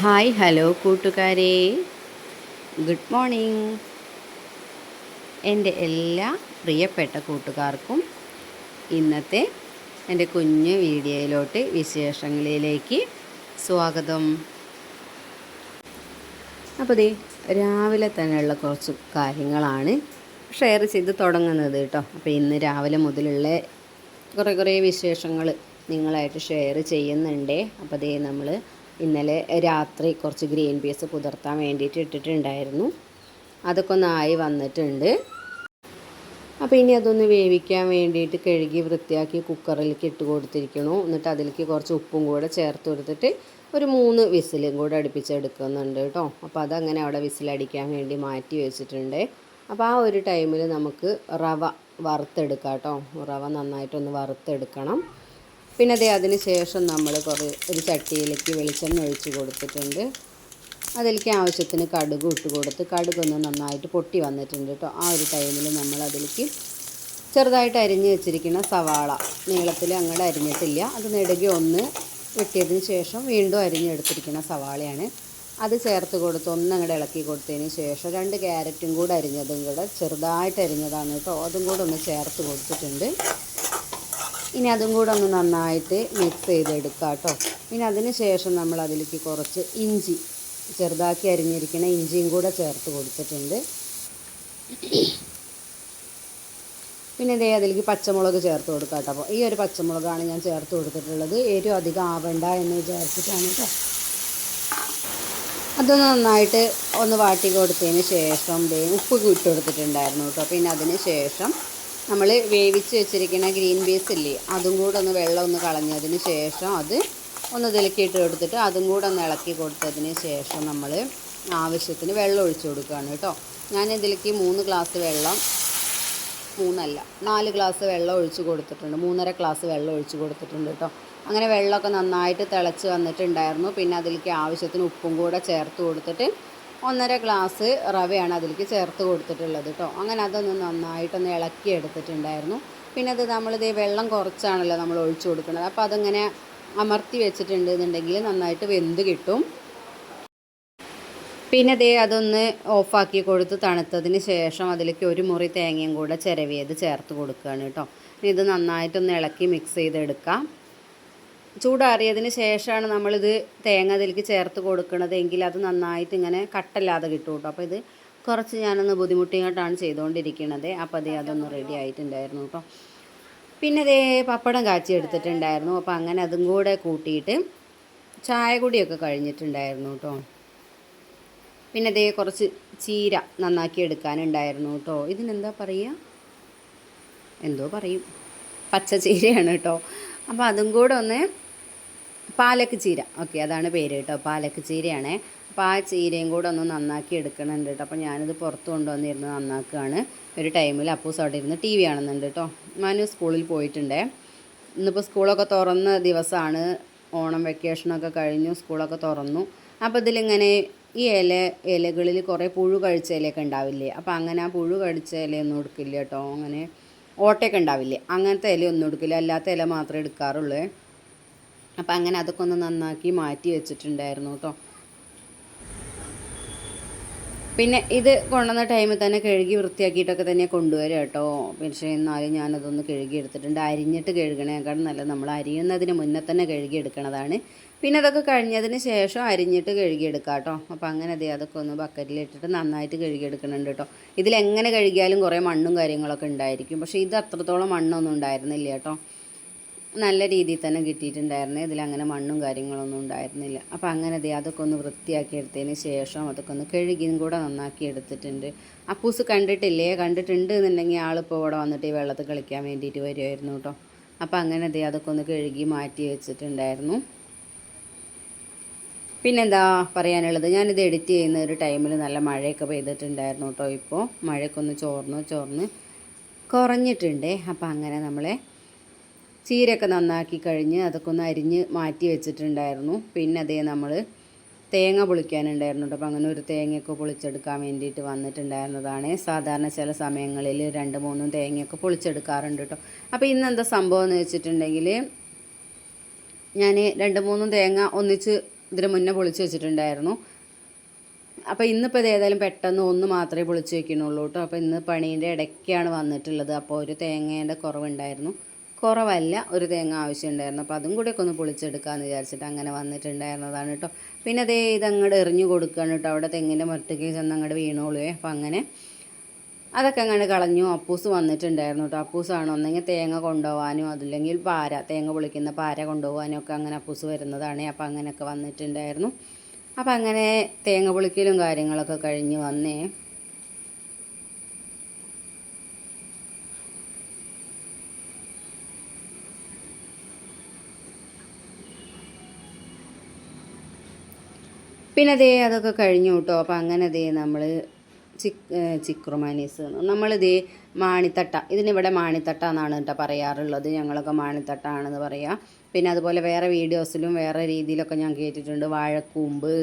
Hi hello കൂട്ടുകാരെ. Good morning. എന്റെ എല്ലാ പ്രിയപ്പെട്ട കൂട്ടുകാർക്കും ഇന്നത്തെ എന്റെ കുഞ്ഞു വീഡിയോയിലോട്ട് വിശേഷങ്ങളിലേക്ക് സ്വാഗതം. അപ്പോൾ ദേ രാവിലെ തന്നെയുള്ള കുറച്ച് കാര്യങ്ങളാണ് ഷെയർ ചെയ്ത് തുടങ്ങുന്നത് കേട്ടോ. അപ്പോൾ ഇന്ന് രാവിലെ മുതലുള്ള കുറേ കുറേ വിശേഷങ്ങൾ നിങ്ങളായിട്ട് ഷെയർ ചെയ്യുന്നുണ്ട്. അപ്പോൾ ദേ നമ്മൾ ഇന്നലെ രാത്രി കുറച്ച് ഗ്രീൻ പീസ് കുതിർത്താൻ വേണ്ടിയിട്ട് ഇട്ടിട്ടുണ്ടായിരുന്നു. അതൊക്കെ ഒന്ന് ആയി വന്നിട്ടുണ്ട്. അപ്പോൾ ഇനി അതൊന്ന് വേവിക്കാൻ വേണ്ടിയിട്ട് കഴുകി വൃത്തിയാക്കി കുക്കറിലേക്ക് ഇട്ട് കൊടുത്തിരിക്കണു. എന്നിട്ട് അതിലേക്ക് കുറച്ച് ഉപ്പും കൂടെ ചേർത്ത് കൊടുത്തിട്ട് ഒരു മൂന്ന് വിസിലും കൂടെ അടുപ്പിച്ചെടുക്കുന്നുണ്ട് കേട്ടോ. അപ്പോൾ അതങ്ങനെ അവിടെ വിസിലടിക്കാൻ വേണ്ടി മാറ്റി വെച്ചിട്ടുണ്ട്. അപ്പോൾ ആ ഒരു ടൈമിൽ നമുക്ക് റവ വറുത്തെടുക്കാം കേട്ടോ. റവ നന്നായിട്ടൊന്ന് വറുത്തെടുക്കണം. പിന്നെ അതേ അതിന് ശേഷം നമ്മൾ കുറേ ഒരു ചട്ടിയിലേക്ക് വെളിച്ചെണ്ണ ഒഴിച്ച് കൊടുത്തിട്ടുണ്ട്. അതിലേക്ക് ആവശ്യത്തിന് കടുക് ഇട്ട് കൊടുത്ത് കടുകൊന്ന് നന്നായിട്ട് പൊട്ടി വന്നിട്ടുണ്ട് കേട്ടോ. ആ ഒരു ടൈമിൽ നമ്മൾ അതിലേക്ക് ചെറുതായിട്ട് അരിഞ്ഞ് വെച്ചിരിക്കുന്ന സവാള നീളത്തിൽ അങ്ങോട്ട് അരിഞ്ഞിട്ടില്ല. അത് നെടുകി ഒന്ന് വെട്ടിയതിന് ശേഷം വീണ്ടും അരിഞ്ഞെടുത്തിരിക്കുന്ന സവാളയാണ്. അത് ചേർത്ത് കൊടുത്ത് ഒന്ന് അങ്ങോട്ട് ഇളക്കി കൊടുത്തതിന് ശേഷം രണ്ട് ക്യാരറ്റും കൂടെ അരിഞ്ഞതും കൂടെ ചെറുതായിട്ട് അരിഞ്ഞതാണ് കേട്ടോ. അതും കൂടെ ഒന്ന് ചേർത്ത് കൊടുത്തിട്ടുണ്ട്. ഇനി അതും കൂടെ ഒന്ന് നന്നായിട്ട് മിക്സ് ചെയ്തെടുക്കുക കേട്ടോ. ഇനി അതിന് ശേഷം നമ്മൾ അതിലേക്ക് കുറച്ച് ഇഞ്ചി ചെറുതാക്കി അരിഞ്ഞിരിക്കുന്ന ഇഞ്ചിയും കൂടെ ചേർത്ത് കൊടുത്തിട്ടുണ്ട്. പിന്നെ ഇതേ അതിലേക്ക് പച്ചമുളക് ചേർത്ത് കൊടുക്കുക കേട്ടോ. അപ്പോൾ ഈ ഒരു പച്ചമുളകാണ് ഞാൻ ചേർത്ത് കൊടുത്തിട്ടുള്ളത്. ഏറ്റവും അധികം ആവണ്ട എന്ന് വിചാരിച്ചിട്ടാണ് കേട്ടോ. അതൊന്ന് നന്നായിട്ട് ഒന്ന് വാട്ടി കൊടുത്തതിന് ശേഷം ഉപ്പ് ഇട്ട് കൊടുത്തിട്ടുണ്ടായിരുന്നു കേട്ടോ. പിന്നെ അതിന് ശേഷം നമ്മൾ വേവിച്ച് വെച്ചിരിക്കുന്ന ഗ്രീൻ പീസ് ഇല്ലേ അതും കൂടെ ഒന്ന് വെള്ളം ഒന്ന് കളഞ്ഞതിന് ശേഷം അത് ഒന്ന് ഇതിലേക്കിട്ട് കൊടുത്തിട്ട് അതും കൂടെ ഒന്ന് ഇളക്കി കൊടുത്തതിന് ശേഷം നമ്മൾ ആവശ്യത്തിന് വെള്ളം ഒഴിച്ചു കൊടുക്കുകയാണ് കേട്ടോ. ഞാൻ ഇതിലേക്ക് മൂന്ന് ഗ്ലാസ് വെള്ളം മൂന്നല്ല നാല് ഗ്ലാസ് വെള്ളം ഒഴിച്ച് കൊടുത്തിട്ടുണ്ട് മൂന്നര ഗ്ലാസ് വെള്ളം ഒഴിച്ച് കൊടുത്തിട്ടുണ്ട് കേട്ടോ. അങ്ങനെ വെള്ളമൊക്കെ നന്നായിട്ട് തിളച്ച് വന്നിട്ടുണ്ടായിരുന്നു. പിന്നെ അതിലേക്ക് ആവശ്യത്തിന് ഉപ്പും കൂടെ ചേർത്ത് കൊടുത്തിട്ട് ഒന്നര ഗ്ലാസ് റവയാണ് അതിലേക്ക് ചേർത്ത് കൊടുത്തിട്ടുള്ളത് കേട്ടോ അങ്ങനെ അതൊന്ന് നന്നായിട്ടൊന്ന് ഇളക്കി എടുത്തിട്ടുണ്ടായിരുന്നു പിന്നെ അത് നമ്മളിത് വെള്ളം കുറച്ചാണല്ലോ നമ്മൾ ഒഴിച്ചു കൊടുക്കുന്നത്. അപ്പോൾ അതങ്ങനെ അമർത്തി വെച്ചിട്ടുണ്ട് എന്നുണ്ടെങ്കിൽ നന്നായിട്ട് വെന്ത് കിട്ടും. പിന്നെ ദേ അതൊന്ന് ഓഫാക്കി കൊടുത്ത് തണുത്തതിന് ശേഷം അതിലേക്ക് ഒരു മുറി തേങ്ങയും കൂടെ ചിരവിയത് ചേർത്ത് കൊടുക്കുകയാണ് കേട്ടോ ഇത് നന്നായിട്ടൊന്ന് ഇളക്കി മിക്സ് ചെയ്തെടുക്കാം. ചൂടാറിയതിന് ശേഷമാണ് നമ്മളിത് തേങ്ങ അതിലേക്ക് ചേർത്ത് കൊടുക്കുന്നത് എങ്കിൽ അത് നന്നായിട്ട് ഇങ്ങനെ കട്ടല്ലാതെ കിട്ടും കേട്ടോ. അപ്പോൾ ഇത് കുറച്ച് ഞാനൊന്ന് ബുദ്ധിമുട്ടിങ്ങോട്ടാണ് ചെയ്തുകൊണ്ടിരിക്കുന്നത് അപ്പോൾ അതേ അതൊന്ന് റെഡി ആയിട്ടുണ്ടായിരുന്നു കേട്ടോ. പിന്നെ അതേ പപ്പടം കാച്ചി എടുത്തിട്ടുണ്ടായിരുന്നു. അപ്പോൾ അങ്ങനെ അതും കൂടെ കൂട്ടിയിട്ട് ചായ കുടിയൊക്കെ കഴിഞ്ഞിട്ടുണ്ടായിരുന്നു കേട്ടോ. പിന്നെ അതേ കുറച്ച് ചീര നന്നാക്കി എടുക്കാനുണ്ടായിരുന്നു കേട്ടോ. ഇതിനെന്താ പറയുക? എന്തോ പറയും. പച്ച ചീരയാണ് കേട്ടോ. അപ്പോൾ അതും കൂടെ ഒന്ന് പാലക്ക് ചീര. ഓക്കെ അതാണ് പേര് കേട്ടോ. പാലക്ക് ചീരയാണേ. അപ്പോൾ ആ ചീരയും കൂടെ ഒന്ന് നന്നാക്കി എടുക്കണുണ്ട് കേട്ടോ. അപ്പോൾ ഞാനിത് പുറത്ത് കൊണ്ടുവന്നിരുന്ന് നന്നാക്കുകയാണ്. ഒരു ടൈമിൽ അപ്പൂസ് അവിടെ ഇരുന്ന് ടി വി കാണുന്നുണ്ട് കേട്ടോ. മനു സ്കൂളിൽ പോയിട്ടുണ്ടേ. ഇന്നിപ്പോൾ സ്കൂളൊക്കെ തുറന്ന ദിവസമാണ്. ഓണം വെക്കേഷനൊക്കെ കഴിഞ്ഞു സ്കൂളൊക്കെ തുറന്നു. അപ്പോൾ ഇതിലിങ്ങനെ ഈ ഇല ഇലകളിൽ കുറേ പുഴു കഴിച്ച ഇലയൊക്കെ ഉണ്ടാവില്ലേ? അപ്പോൾ അങ്ങനെ ആ പുഴു കഴിച്ച ഇലയൊന്നും എടുക്കില്ല കേട്ടോ. അങ്ങനെ ഓട്ടയൊക്കെ ഉണ്ടാവില്ലേ? അങ്ങനത്തെ ഇലയൊന്നും എടുക്കില്ല. അല്ലാത്ത ഇല മാത്രമേ എടുക്കാറുള്ളൂ. അപ്പം അങ്ങനെ അതൊക്കെ ഒന്ന് നന്നാക്കി മാറ്റി വെച്ചിട്ടുണ്ടായിരുന്നു കേട്ടോ. പിന്നെ ഇത് കൊണ്ടുവന്ന ടൈമിൽ തന്നെ കഴുകി വൃത്തിയാക്കിയിട്ടൊക്കെ തന്നെ കൊണ്ടുവരിക കേട്ടോ. പക്ഷേ എന്നാലും ഞാനതൊന്ന് കഴുകി എടുത്തിട്ടുണ്ട്. അരിഞ്ഞിട്ട് കഴുകണേക്കാളും നല്ല നമ്മൾ അരിയുന്നതിന് മുന്നേ തന്നെ കഴുകി എടുക്കണതാണ്. പിന്നെ അതൊക്കെ കഴിഞ്ഞതിന് ശേഷം അരിഞ്ഞിട്ട് കഴുകിയെടുക്കാം കേട്ടോ. അപ്പോൾ അങ്ങനെ അതെ അതൊക്കെ ഒന്ന് ബക്കറ്റിലിട്ടിട്ട് നന്നായിട്ട് കഴുകിയെടുക്കുന്നുണ്ട് കേട്ടോ. ഇതിലെങ്ങനെ കഴുകിയാലും കുറേ മണ്ണും കാര്യങ്ങളൊക്കെ ഉണ്ടായിരിക്കും. പക്ഷേ ഇത് അത്രത്തോളം മണ്ണൊന്നും ഉണ്ടായിരുന്നില്ല കേട്ടോ. നല്ല രീതിയിൽ തന്നെ കിട്ടിയിട്ടുണ്ടായിരുന്നു. ഇതിലങ്ങനെ മണ്ണും കാര്യങ്ങളൊന്നും ഉണ്ടായിരുന്നില്ല. അപ്പോൾ അങ്ങനെ ദേ അതൊക്കെ ഒന്ന് വൃത്തിയാക്കി എടുത്തതിന് ശേഷം അതൊക്കെ ഒന്ന് കഴുകിയും കൂടെ നന്നാക്കി എടുത്തിട്ടുണ്ട്. അപ്പൂസ് കണ്ടിട്ടില്ലേ? കണ്ടിട്ടുണ്ട് എന്നുണ്ടെങ്കിൽ ആളിപ്പോൾ ഇവിടെ വന്നിട്ട് ഈ വെള്ളത്തിൽ കളിക്കാൻ വേണ്ടിയിട്ട് വരുമായിരുന്നു കേട്ടോ. അപ്പോൾ അങ്ങനെ ദേ അതൊക്കെ ഒന്ന് കഴുകി മാറ്റി വെച്ചിട്ടുണ്ടായിരുന്നു. പിന്നെന്താ പറയാനുള്ളത്? ഞാനിത് എഡിറ്റ് ചെയ്യുന്ന ഒരു ടൈമിൽ നല്ല മഴയൊക്കെ പെയ്തിട്ടുണ്ടായിരുന്നു കേട്ടോ ഇപ്പോൾ മഴയൊക്കെ ഒന്ന് ചോർന്ന് ചോർന്ന് കുറഞ്ഞിട്ടുണ്ട്. അപ്പോൾ അങ്ങനെ നമ്മളെ ചീരയൊക്കെ നന്നാക്കി കഴിഞ്ഞ് അതൊക്കെ ഒന്ന് അരിഞ്ഞ് മാറ്റി വെച്ചിട്ടുണ്ടായിരുന്നു. പിന്നെ അതേ നമ്മൾ തേങ്ങ പൊളിക്കാനുണ്ടായിരുന്നു കേട്ടോ. അപ്പോൾ അങ്ങനെ ഒരു തേങ്ങയൊക്കെ പൊളിച്ചെടുക്കാൻ വേണ്ടിയിട്ട് വന്നിട്ടുണ്ടായിരുന്നതാണ്. സാധാരണ ചില സമയങ്ങളിൽ രണ്ട് മൂന്നും തേങ്ങയൊക്കെ പൊളിച്ചെടുക്കാറുണ്ട് കേട്ടോ. അപ്പോൾ ഇന്ന് എന്താ സംഭവം എന്ന് വെച്ചിട്ടുണ്ടെങ്കിൽ ഞാൻ രണ്ട് മൂന്നും തേങ്ങ ഒന്നിച്ച് ഇതിന് മുന്നേ പൊളിച്ച് വെച്ചിട്ടുണ്ടായിരുന്നു. അപ്പോൾ ഇന്നിപ്പോൾ ഇത് ഏതായാലും പെട്ടെന്ന് ഒന്ന് മാത്രമേ പൊളിച്ച് വെക്കണുള്ളൂ കേട്ടോ. അപ്പോൾ ഇന്ന് പണീന്റെ ഇടയ്ക്കാണ് വന്നിട്ടുള്ളത്. അപ്പോൾ ഒരു തേങ്ങേന്റെ കുറവുണ്ടായിരുന്നു. കുറവല്ല ഒരു തേങ്ങ ആവശ്യമുണ്ടായിരുന്നു. അപ്പോൾ അതും കൂടെയൊക്കെ ഒന്ന് പൊളിച്ചെടുക്കാമെന്ന് വിചാരിച്ചിട്ട് അങ്ങനെ വന്നിട്ടുണ്ടായിരുന്നതാണ് കേട്ടോ പിന്നെ അതേ ഇതങ്ങോട്ട് എറിഞ്ഞു കൊടുക്കുകയാണ് കേട്ടോ അവിടെ തെങ്ങിന്റെ മരത്തേക്ക് ചെന്ന് അങ്ങോട്ട് വീണോളുവേ. അപ്പോൾ അങ്ങനെ അതൊക്കെ അങ്ങനെ കളഞ്ഞു. അപ്പൂസ് വന്നിട്ടുണ്ടായിരുന്നു കേട്ടോ അപ്പൂസാണ് ഒന്നെങ്കിൽ തേങ്ങ കൊണ്ടുപോകാനും അതില്ലെങ്കിൽ പാര തേങ്ങ പൊളിക്കുന്ന പാര കൊണ്ടുപോകാനും ഒക്കെ അങ്ങനെ അപ്പൂസ് വരുന്നതാണ്. അപ്പോൾ അങ്ങനെയൊക്കെ വന്നിട്ടുണ്ടായിരുന്നു. അപ്പം അങ്ങനെ തേങ്ങ പൊളിക്കലും കാര്യങ്ങളൊക്കെ കഴിഞ്ഞ് വന്നേ. പിന്നെ അതേ അതൊക്കെ കഴിഞ്ഞു കേട്ടോ. അപ്പം അങ്ങനെ ദേ നമ്മൾ ചിക് ചിക്രുമാനീസ് നമ്മളിതേ മാണിത്തട്ട. ഇതിനിവിടെ മാണിത്തട്ട എന്നാണ് കേട്ടോ പറയാറുള്ളത്. ഞങ്ങളൊക്കെ മാണിത്തട്ടാണെന്ന് പറയാം. പിന്നെ അതുപോലെ വേറെ വീഡിയോസിലും വേറെ രീതിയിലൊക്കെ ഞാൻ കേട്ടിട്ടുണ്ട്. വാഴക്കൂമ്പ്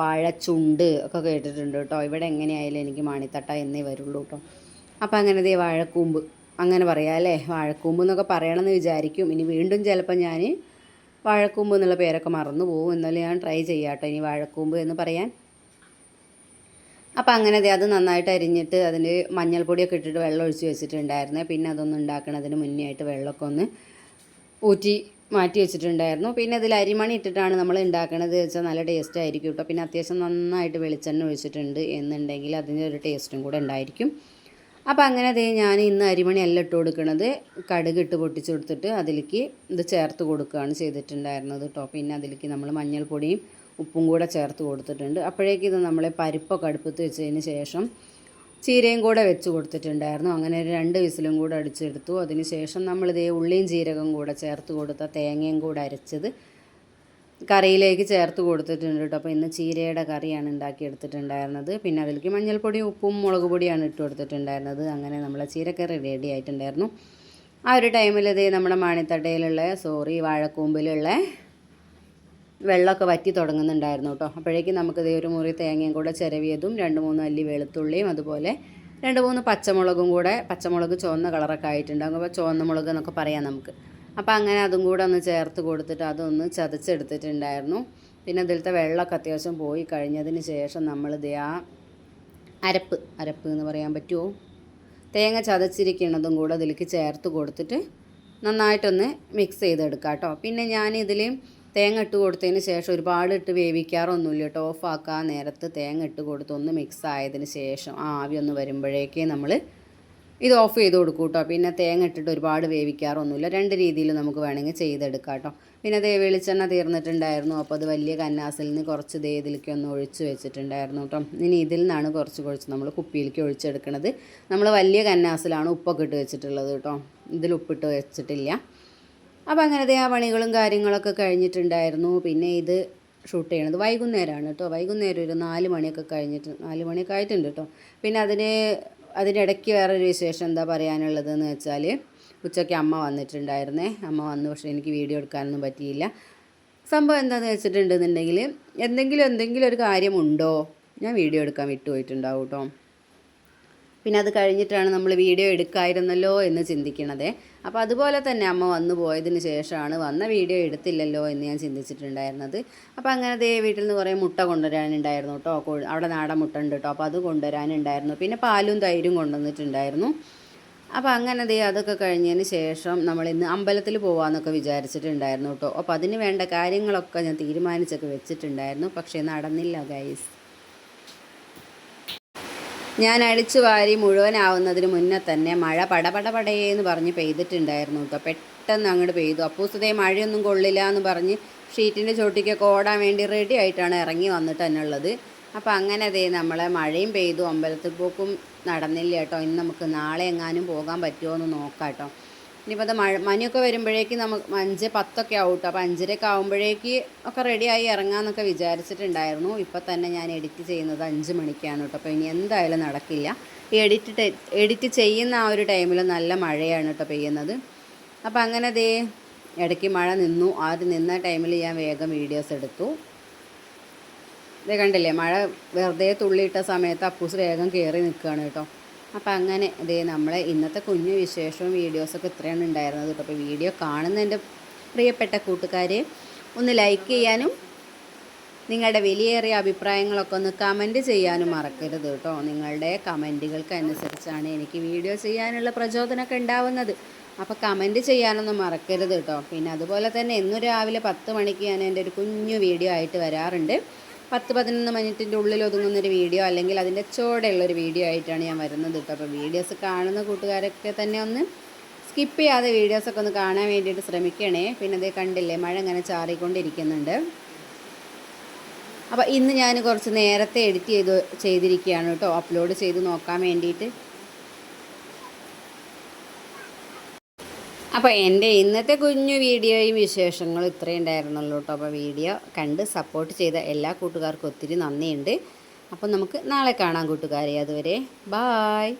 വാഴച്ചുണ്ട് ഒക്കെ കേട്ടിട്ടുണ്ട് കേട്ടോ. ഇവിടെ എങ്ങനെയായാലും എനിക്ക് മാണിത്തട്ട എന്നേ വരുള്ളൂ കേട്ടോ. അപ്പോൾ അങ്ങനെ ദേ വാഴക്കൂമ്പ്. അങ്ങനെ പറയാം അല്ലേ? വാഴക്കൂമ്പ് എന്നൊക്കെ പറയണമെന്ന് വിചാരിക്കും. ഇനി വീണ്ടും ചിലപ്പോൾ ഞാൻ വാഴക്കൂമ്പ് എന്നുള്ള പേരൊക്കെ മറന്നു പോകും എന്നാലും ഞാൻ ട്രൈ ചെയ്യാട്ടോ ഇനി വാഴക്കൂമ്പ് എന്ന് പറയാൻ. അപ്പോൾ അങ്ങനെ അത് നന്നായിട്ട് അരിഞ്ഞിട്ട് അതിന് മഞ്ഞൾപ്പൊടിയൊക്കെ ഇട്ടിട്ട് വെള്ളം ഒഴിച്ച് വെച്ചിട്ടുണ്ടായിരുന്നു. പിന്നെ അതൊന്ന് ഉണ്ടാക്കണതിന് മുന്നേ ആയിട്ട് വെള്ളമൊക്കെ ഒന്ന് ഊറ്റി മാറ്റി വെച്ചിട്ടുണ്ടായിരുന്നു. പിന്നെ അതിൽ അരിമണി ഇട്ടിട്ടാണ് നമ്മൾ ഉണ്ടാക്കണത് വെച്ചാൽ നല്ല ടേസ്റ്റ് ആയിരിക്കും കേട്ടോ പിന്നെ അത്യാവശ്യം നന്നായിട്ട് വെളിച്ചെണ്ണ ഒഴിച്ചിട്ടുണ്ട് എന്നുണ്ടെങ്കിൽ അതിന്റെ ഒരു ടേസ്റ്റും കൂടെ ഉണ്ടായിരിക്കും. അപ്പോൾ അങ്ങനെ അതേ ഞാൻ ഇന്ന് അരിമണി അല്ല ഇട്ട് കൊടുക്കണത്. കടുക് ഇട്ട് പൊട്ടിച്ച് കൊടുത്തിട്ട് അതിലേക്ക് ഇത് ചേർത്ത് കൊടുക്കുകയാണ് ചെയ്തിട്ടുണ്ടായിരുന്നത് കേട്ടോ പിന്നെ അതിലേക്ക് നമ്മൾ മഞ്ഞൾപ്പൊടിയും ഉപ്പും കൂടെ ചേർത്ത് കൊടുത്തിട്ടുണ്ട്. അപ്പോഴേക്കും ഇത് നമ്മൾ പരിപ്പൊക്കെ അടുപ്പത്ത് വെച്ചതിന് ശേഷം ചീരയും കൂടെ വെച്ച് കൊടുത്തിട്ടുണ്ടായിരുന്നു. അങ്ങനെ രണ്ട് വിസിലും കൂടെ അടിച്ചെടുത്തു. അതിന് ശേഷം നമ്മളിതേ ഉള്ളിയും ജീരകം കൂടെ ചേർത്ത് കൊടുത്ത തേങ്ങയും കൂടെ അരച്ചത് കറിയിലേക്ക് ചേർത്ത് കൊടുത്തിട്ടുണ്ട് കേട്ടോ. അപ്പോൾ ഇന്ന് ചീരയുടെ കറിയാണ് ഉണ്ടാക്കിയെടുത്തിട്ടുണ്ടായിരുന്നത്. പിന്നെ അതിലേക്ക് മഞ്ഞൾപ്പൊടി ഉപ്പും മുളക് പൊടിയാണ് ഇട്ട് കൊടുത്തിട്ടുണ്ടായിരുന്നത്. അങ്ങനെ നമ്മളെ ചീരക്കറി റെഡി ആയിട്ടുണ്ടായിരുന്നു. ആ ഒരു ടൈമിൽ ഇത് നമ്മുടെ മാണിത്തട്ടയിലുള്ള സോറി വാഴക്കൂമ്പിലുള്ള വെള്ളമൊക്കെ വറ്റി തുടങ്ങുന്നുണ്ടായിരുന്നു കേട്ടോ. അപ്പോഴേക്കും നമുക്ക് ഇതേ ഒരു മുറി തേങ്ങയും കൂടെ ചിരവിയതും രണ്ട് മൂന്ന് അല്ലി വെളുത്തുള്ളിയും അതുപോലെ രണ്ട് മൂന്ന് പച്ചമുളകും കൂടെ പച്ചമുളക് ചുവന്ന കളറൊക്കെ ആയിട്ടുണ്ട്. അപ്പോൾ ചുവന്ന മുളക് എന്നൊക്കെ പറയാം നമുക്ക്. അപ്പോൾ അങ്ങനെ അതും കൂടെ ഒന്ന് ചേർത്ത് കൊടുത്തിട്ട് അതൊന്ന് ചതച്ചെടുത്തിട്ടുണ്ടായിരുന്നു. പിന്നെ അതിലത്തെ വെള്ളമൊക്കെ അത്യാവശ്യം പോയി കഴിഞ്ഞതിന് ശേഷം നമ്മളിത് ആ അരപ്പ് അരപ്പ് എന്ന് പറയാൻ പറ്റുമോ തേങ്ങ ചതച്ചിരിക്കുന്നതും കൂടെ ഇതിലേക്ക് ചേർത്ത് കൊടുത്തിട്ട് നന്നായിട്ടൊന്ന് മിക്സ് ചെയ്തെടുക്കാം കേട്ടോ. പിന്നെ ഞാൻ ഇതിൽ തേങ്ങ ഇട്ട് കൊടുത്തതിന് ശേഷം ഒരുപാട് ഇട്ട് വേവിക്കാറൊന്നുമില്ല കേട്ടോ. ഓഫാക്കാൻ നേരത്ത് തേങ്ങ ഇട്ട് കൊടുത്ത് ഒന്ന് മിക്സ് ആയതിന് ശേഷം ആവി ഒന്ന് വരുമ്പോഴേക്കേ നമ്മൾ ഇത് ഓഫ് ചെയ്ത് കൊടുക്കും കേട്ടോ പിന്നെ തേങ്ങ ഇട്ടിട്ട് ഒരുപാട് വേവിക്കാറൊന്നുമില്ല. രണ്ട് രീതിയിൽ നമുക്ക് വേണമെങ്കിൽ ചെയ്തെടുക്കാം കേട്ടോ പിന്നെ ദേ വെളിച്ചെണ്ണ തീർന്നിട്ടുണ്ടായിരുന്നു. അപ്പോൾ അത് വലിയ കന്നാസിൽ നിന്ന് കുറച്ച് ദേ ഇതിലേക്ക് ഒന്ന് ഒഴിച്ച് വെച്ചിട്ടുണ്ടായിരുന്നു കേട്ടോ ഇനി ഇതിൽ നിന്നാണ് കുറച്ച് കുറച്ച് നമ്മൾ കുപ്പിയിലേക്ക് ഒഴിച്ചെടുക്കുന്നത് നമ്മൾ വലിയ കന്നാസിലാണ് ഉപ്പൊക്കെ ഇട്ട് വെച്ചിട്ടുള്ളത് കേട്ടോ ഇതിൽ ഉപ്പിട്ട് വെച്ചിട്ടില്ല. അപ്പോൾ അങ്ങനത്തെ ആ പണികളും കാര്യങ്ങളൊക്കെ കഴിഞ്ഞിട്ടുണ്ടായിരുന്നു. പിന്നെ ഇത് ഷൂട്ട് ചെയ്യണത് വൈകുന്നേരമാണ് കേട്ടോ വൈകുന്നേരം ഒരു നാല് മണിയൊക്കെ കഴിഞ്ഞിട്ട് നാല് മണിയൊക്കെ ആയിട്ടുണ്ട് കേട്ടോ പിന്നെ അതിന് അതിനിടയ്ക്ക് വേറൊരു വിശേഷം എന്താ പറയാനുള്ളതെന്ന് വെച്ചാൽ ഉച്ചയ്ക്ക് അമ്മ വന്നിട്ടുണ്ടായിരുന്നേ. അമ്മ വന്നു പക്ഷേ എനിക്ക് വീഡിയോ എടുക്കാനൊന്നും പറ്റിയില്ല. സംഭവം എന്താണെന്ന് വെച്ചിട്ടുണ്ടെന്നുണ്ടെങ്കിൽ എന്തെങ്കിലും എന്തെങ്കിലും ഒരു കാര്യമുണ്ടോ? ഞാൻ വീഡിയോ എടുക്കാൻ വിട്ടുപോയിട്ടുണ്ടാവും കേട്ടോ പിന്നെ അത് കഴിഞ്ഞിട്ടാണ് നമ്മൾ വീഡിയോ എടുക്കായിരുന്നല്ലോ എന്ന് ചിന്തിക്കണത്. അപ്പോൾ അതുപോലെ തന്നെ അമ്മ വന്നു പോയതിന് ശേഷമാണ് വന്ന വീഡിയോ എടുത്തില്ലല്ലോ എന്ന് ഞാൻ ചിന്തിച്ചിട്ടുണ്ടായിരുന്നത്. അപ്പോൾ അങ്ങനെ ദേ വീട്ടിൽ നിന്ന് കുറേ മുട്ട കൊണ്ടുവരാനുണ്ടായിരുന്നു കേട്ടോ. അവിടെ നാടൻ മുട്ട ഉണ്ട് കേട്ടോ. അപ്പോൾ അത് കൊണ്ടുവരാനുണ്ടായിരുന്നു. പിന്നെ പാലും തൈരും കൊണ്ടുവന്നിട്ടുണ്ടായിരുന്നു. അപ്പോൾ അങ്ങനെ ദേ അതൊക്കെ കഴിഞ്ഞതിന് ശേഷം നമ്മൾ ഇന്ന് അമ്പലത്തിൽ പോകാമെന്നൊക്കെ വിചാരിച്ചിട്ടുണ്ടായിരുന്നു കേട്ടോ. അപ്പോൾ അതിന് വേണ്ട കാര്യങ്ങളൊക്കെ ഞാൻ തീരുമാനിച്ചൊക്കെ വെച്ചിട്ടുണ്ടായിരുന്നു. പക്ഷേ നടന്നില്ല ഗൈസ് ഞാൻ അടിച്ചു വാരി മുഴുവനാവുന്നതിന് മുന്നേ തന്നെ മഴ പടപടപടയേ പടയേന്ന് പറഞ്ഞ് പെയ്തിട്ടുണ്ടായിരുന്നു കേട്ടോ. പെട്ടെന്ന് അങ്ങോട്ട് പെയ്തു. അപ്പൂസതേ മഴയൊന്നും കൊള്ളില്ല എന്ന് പറഞ്ഞ് ഷീറ്റിന്റെ ചോട്ടിക്കൊക്കെ ഓടാൻ വേണ്ടി റെഡി ആയിട്ടാണ് ഇറങ്ങി വന്നിട്ട് തന്നെ ഉള്ളത് അപ്പോൾ അങ്ങനെ അതേ നമ്മളെ മഴയും പെയ്തു. അമ്പലത്തിൽ പോക്കും നടന്നില്ല കേട്ടോ. ഇനി നമുക്ക് നാളെ എങ്ങാനും പോകാൻ പറ്റുമോ എന്ന് നോക്കാം കേട്ടോ. ഇനിയിപ്പോൾ അത് മഴ മണിയൊക്കെ വരുമ്പോഴേക്ക് നമുക്ക് അഞ്ച് പത്തൊക്കെ ആവും കേട്ടോ അപ്പോൾ അഞ്ചരയൊക്കെ ആകുമ്പോഴേക്ക് ഒക്കെ റെഡിയായി ഇറങ്ങാമെന്നൊക്കെ വിചാരിച്ചിട്ടുണ്ടായിരുന്നു. ഇപ്പോൾ തന്നെ ഞാൻ എഡിറ്റ് ചെയ്യുന്നത് അഞ്ച് മണിക്കാണ് കേട്ടോ അപ്പോൾ ഇനി എന്തായാലും നടക്കില്ല. ഈ എഡിറ്റ് എഡിറ്റ് ചെയ്യുന്ന ആ ഒരു ടൈമിൽ നല്ല മഴയാണ് കേട്ടോ പെയ്യുന്നത്. അപ്പോൾ അങ്ങനെ ദേ ഇടയ്ക്ക് മഴ നിന്നു. ആ ഒരു നിന്ന ടൈമിൽ ഞാൻ വേഗം വീഡിയോസ് എടുത്തു. ഇതേ കണ്ടില്ലേ മഴ വെറുതെ തുള്ളിയിട്ട സമയത്ത് അപ്പൂസ് വേഗം കയറി നിൽക്കുകയാണ് കേട്ടോ അപ്പം അങ്ങനെ ഇതേ നമ്മളെ ഇന്നത്തെ കുഞ്ഞു വിശേഷവും വീഡിയോസൊക്കെ ഇത്രയാണ് ഉണ്ടായിരുന്നത് കേട്ടോ. അപ്പോൾ വീഡിയോ കാണുന്ന എന്റെ പ്രിയപ്പെട്ട കൂട്ടുകാരെ ഒന്ന് ലൈക്ക് ചെയ്യാനും നിങ്ങളുടെ വിലയേറിയ അഭിപ്രായങ്ങളൊക്കെ ഒന്ന് കമന്റ് ചെയ്യാനും മറക്കരുത് കേട്ടോ. നിങ്ങളുടെ കമന്റുകൾക്ക് അനുസരിച്ചാണ് എനിക്ക് വീഡിയോ ചെയ്യാനുള്ള പ്രചോദനമൊക്കെ ഉണ്ടാവുന്നത്. അപ്പോൾ കമന്റ് ചെയ്യാനൊന്നും മറക്കരുത് കേട്ടോ. പിന്നെ അതുപോലെ തന്നെ എന്നും രാവിലെ പത്ത് മണിക്ക് ഞാൻ എന്റെ ഒരു കുഞ്ഞു വീഡിയോ ആയിട്ട് വരാറുണ്ട്. പത്ത് പതിനൊന്ന് മിനിറ്റിന്റെ ഉള്ളിൽ ഒതുങ്ങുന്നൊരു വീഡിയോ അല്ലെങ്കിൽ അതിന്റെ ചോടെയുള്ളൊരു വീഡിയോ ആയിട്ടാണ് ഞാൻ വരുന്നത് കേട്ടോ. അപ്പോൾ വീഡിയോസ് കാണുന്ന കൂട്ടുകാരൊക്കെ തന്നെ ഒന്ന് സ്കിപ്പ് ചെയ്യാതെ വീഡിയോസൊക്കെ ഒന്ന് കാണാൻ വേണ്ടിയിട്ട് ശ്രമിക്കണേ. പിന്നെ അതേ കണ്ടില്ലേ മഴ ഇങ്ങനെ ചാറിക്കൊണ്ടിരിക്കുന്നുണ്ട്. അപ്പോൾ ഇന്ന് ഞാൻ കുറച്ച് നേരത്തെ എഡിറ്റ് ചെയ്ത് ചെയ്തിരിക്കുകയാണ് കേട്ടോ. അപ്ലോഡ് ചെയ്ത് നോക്കാൻ വേണ്ടിയിട്ട്. അപ്പോൾ എന്റെ ഇന്നത്തെ കുഞ്ഞു വീഡിയോയും വിശേഷങ്ങളും ഇത്രയും ഉണ്ടായിരുന്നുള്ളൂ കേട്ടോ. അപ്പോൾ വീഡിയോ കണ്ട് സപ്പോർട്ട് ചെയ്ത എല്ലാ കൂട്ടുകാർക്കും ഒത്തിരി നന്ദിയുണ്ട്. അപ്പോൾ നമുക്ക് നാളെ കാണാം കൂട്ടുകാരെ. അതുവരെ ബായ്